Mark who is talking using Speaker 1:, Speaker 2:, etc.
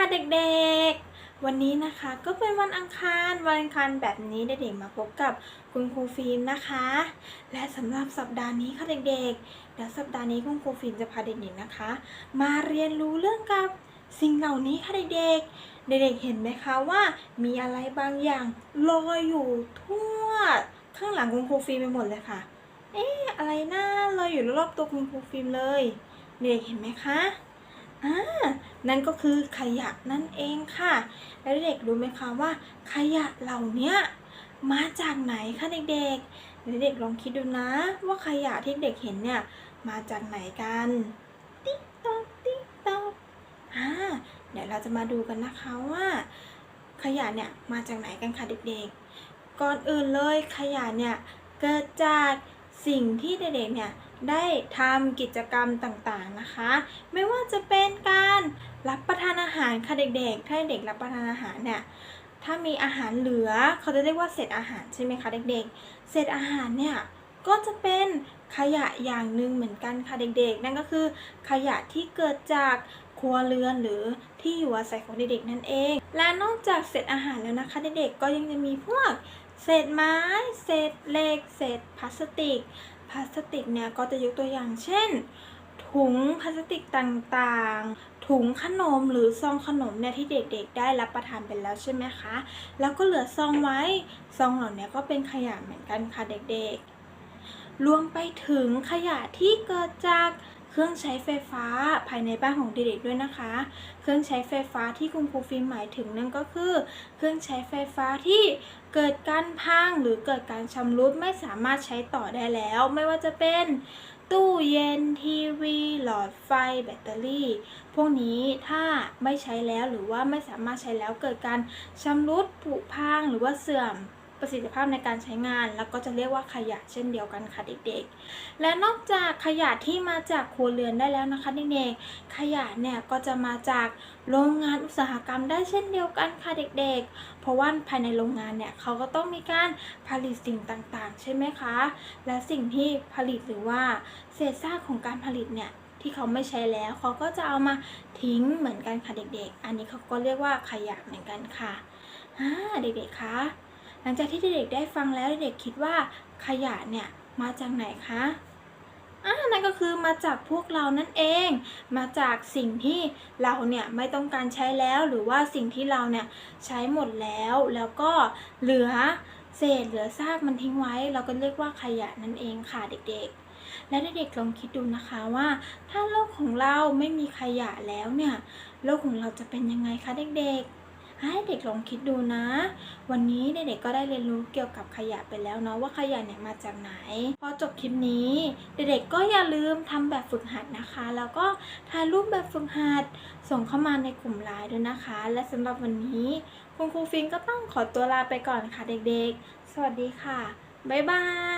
Speaker 1: ค่ะเด็กๆ วันนี้นะคะก็เป็นวันอังคาร วันอังคารแบบนี้เด็กๆมาพบกับคุณครูฟิล์มนะคะ และสำหรับสัปดาห์นี้ค่ะเด็กๆเดี๋ยวสัปดาห์นี้คุณครูฟิล์มจะพาเด็กๆนะคะ มาเรียนรู้เรื่องกับสิ่งเหล่านี้ค่ะเด็กๆ เด็กๆเห็นไหมคะว่ามีอะไรบางอย่างลอยอยู่ทั่วข้างหลังคุณครูฟิล์มไปหมดเลยค่ะ เอ๊ะอะไรนะลอยอยู่รอบตัวคุณครูฟิล์มเลย เด็กๆเห็นไหมคะ อ่านั่นก็คือขยะนั่นเองค่ะ แล้วเด็กรู้ไหมคะว่า ขยะเหล่านี้มาจากไหนคะเด็กๆ เด็กๆลองคิดดูนะ ว่าขยะที่เด็กเห็นเนี่ยมาจากไหนกันติ๊กต๊อกติ๊กต๊อกอ่าเดี๋ยวเราจะมาดูกันนะคะว่า ขยะเนี่ยมาจากไหนกันคะเด็กๆ ก่อนอื่นเลยขยะเนี่ยเกิดจากสิ่งที่เด็กๆเนี่ย ได้ทำกิจกรรมต่างๆนะคะ ไม่ว่าจะเป็นการรับประทานอาหารค่ะเด็กๆ ถ้าเด็กรับประทานอาหารเนี่ยถ้ามีอาหารเหลือเขาจะเรียกว่าเศษอาหารใช่ไหมคะเด็กๆ เศษอาหารเนี่ยก็จะเป็นขยะอย่างหนึ่งเหมือนกันค่ะเด็กๆ นั่นก็คือขยะที่เกิดจากครัวเรือนหรือที่อยู่อาศัยของเด็กๆนั่นเอง และนอกจากเศษอาหารแล้วนะคะเด็กๆก็ยังจะมีพวกเศษไม้ เศษเหล็ก เศษพลาสติก พลาสติกเนี่ยก็จะยกตัวอย่างเช่น ถุงพลาสติกต่างๆ ถุงขนมหรือซองขนมเนี่ยที่เด็กๆ ได้รับประทานไปแล้วใช่ไหมคะ แล้วก็เหลือซองไว้ ซองเหล่านี้ก็เป็นขยะเหมือนกันค่ะเด็กๆ รวมไปถึงขยะที่เกิดจาก เครื่องใช้ไฟฟ้าภายในบ้านของเด็กๆด้วยนะคะ เครื่องใช้ไฟฟ้าที่คุณครูฟิล์มหมายถึงนั่นก็คือ เครื่องใช้ไฟฟ้าที่เกิดการพังหรือเกิดการชำรุดไม่สามารถใช้ต่อได้แล้ว ไม่ว่าจะเป็นตู้เย็นทีวี หลอดไฟ แบตเตอรี่ พวกนี้ถ้าไม่ใช้แล้วหรือว่าไม่สามารถใช้แล้วเกิดการชำรุดผุพังหรือว่าเสื่อม ประสิทธิภาพในการใช้งาน แล้วก็จะเรียกว่าขยะเช่นเดียวกันค่ะเด็กๆ และนอกจากขยะที่มาจากครัวเรือนได้แล้วนะคะเด็กๆขยะเนี่ยก็จะมาจากโรงงานอุตสาหกรรมได้เช่นเดียวกันค่ะเด็กๆ เพราะว่าภายในโรงงานเนี่ยเขาก็ต้องมีการผลิตสิ่งต่างๆ ใช่ไหมคะ และสิ่งที่ผลิตหรือว่าเศษซากของการผลิตเนี่ยที่เขาไม่ใช้แล้วเขาก็จะเอามาทิ้งเหมือนกันค่ะเด็กๆ อันนี้เขาก็เรียกว่าขยะเหมือนกันค่ะอ่าเด็กๆ คะ ลังจากที่เด็กๆได้ฟังแล้วเด็กๆคิดว่าขยะเนี่ยมาจากไหนคะอ่านั่นก็คือมาจากพวกเรานั่นเอง มาจากสิ่งที่เราเนี่ยไม่ต้องการใช้แล้วหรือว่าสิ่งที่เราเนี่ยใช้หมดแล้ว แล้วก็เหลือเศษเหลือซากมันทิ้งไว้ เราก็เรียกว่าขยะนั่นเองค่ะเด็กๆ และเด็กๆลองคิดดูนะคะว่า ถ้าโลกของเราไม่มีขยะแล้วเนี่ยโลกของเราจะเป็นยังไงคะเด็กๆ ให้เด็กลองคิดดูนะ วันนี้เด็กๆก็ได้เรียนรู้เกี่ยวกับขยะไปแล้วเนาะว่าขยะเนี่ยมาจากไหน พอจบคลิปนี้ เด็กๆก็อย่าลืมทำแบบฝึกหัดนะคะ แล้วก็ถ่ายรูปแบบฝึกหัด ส่งเข้ามาในกลุ่มไลน์ด้วยนะคะ และสำหรับวันนี้ คุณครูฟิงก็ต้องขอตัวลาไปก่อนค่ะเด็กๆ สวัสดีค่ะบ๊ายบาย